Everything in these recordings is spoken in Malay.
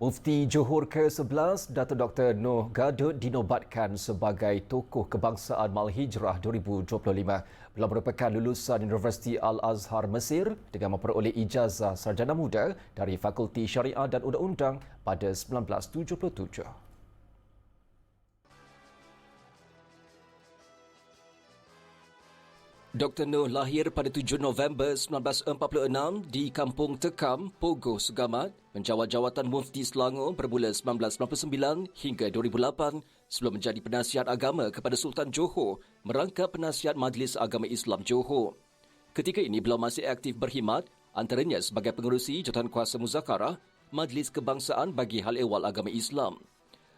Mufti Johor ke-11 Datuk Dr. Noh Gadut dinobatkan sebagai tokoh kebangsaan Malhijrah 2025 beliau merupakan lulusan Universiti Al-Azhar Mesir dengan memperoleh ijazah sarjana muda dari Fakulti Syariah dan Undang-Undang pada 1977. Dr. Noh lahir pada 7 November 1946 di Kampung Tekam, Pogoh, Sugamat, menjawat jawatan Mufti Selangor bermula 1999 hingga 2008 sebelum menjadi penasihat agama kepada Sultan Johor merangkap penasihat Majlis Agama Islam Johor. Ketika ini beliau masih aktif berkhidmat antaranya sebagai pengerusi Jawatan Kuasa Muzakarah Majlis Kebangsaan bagi Hal Ehwal Agama Islam.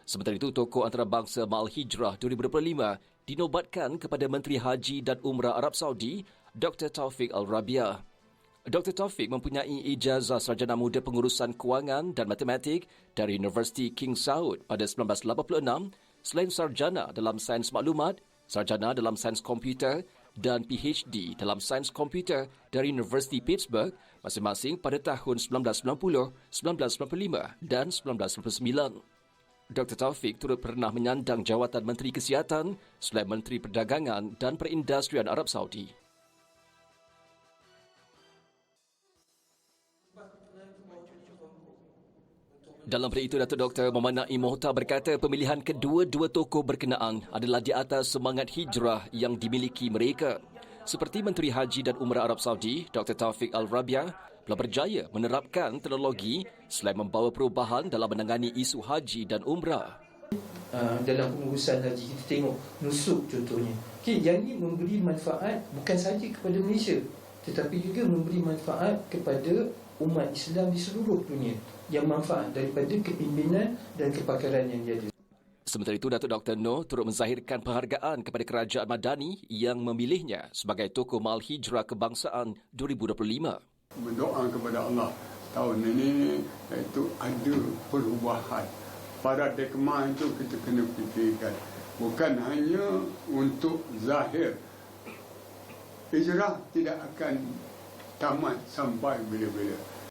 Sementara itu, tokoh antarabangsa Mal Hijrah 2025 dinobatkan kepada Menteri Haji dan Umrah Arab Saudi, Dr. Taufik Al-Rabia. Dr. Taufik mempunyai ijazah sarjana muda pengurusan kewangan dan matematik dari Universiti King Saud pada 1986 selain sarjana dalam sains maklumat, sarjana dalam sains komputer dan PhD dalam sains komputer dari Universiti Pittsburgh masing-masing pada tahun 1990, 1995 dan 1999. Dr. Taufik turut pernah menyandang jawatan Menteri Kesihatan selain Menteri Perdagangan dan Perindustrian Arab Saudi. Dalam berita itu, Datuk Dr. Muhammad Naim Mohtar berkata pemilihan kedua-dua tokoh berkenaan adalah di atas semangat hijrah yang dimiliki mereka. Seperti Menteri Haji dan Umrah Arab Saudi, Dr. Taufik Al-Rabia, telah berjaya menerapkan teknologi selain membawa perubahan dalam menangani isu haji dan umrah. Uh, dalam pengurusan haji kita tengok nusuk contohnya. Okay, yang ini memberi manfaat bukan sahaja kepada Malaysia tetapi juga memberi manfaat kepada umat Islam di seluruh dunia yang manfaat daripada kepimpinan dan kepakaran yang dia ada. Sementara itu, Datuk Dr. Noh turut menzahirkan penghargaan kepada Kerajaan Madani yang memilihnya sebagai tokoh Mal Hijrah Kebangsaan 2025 berdoa kepada Allah. Tahun ini itu ada perubahan. Paradigma itu kita kena fikirkan. Bukan hanya untuk zahir. Hijrah tidak akan tamat sampai bila-bila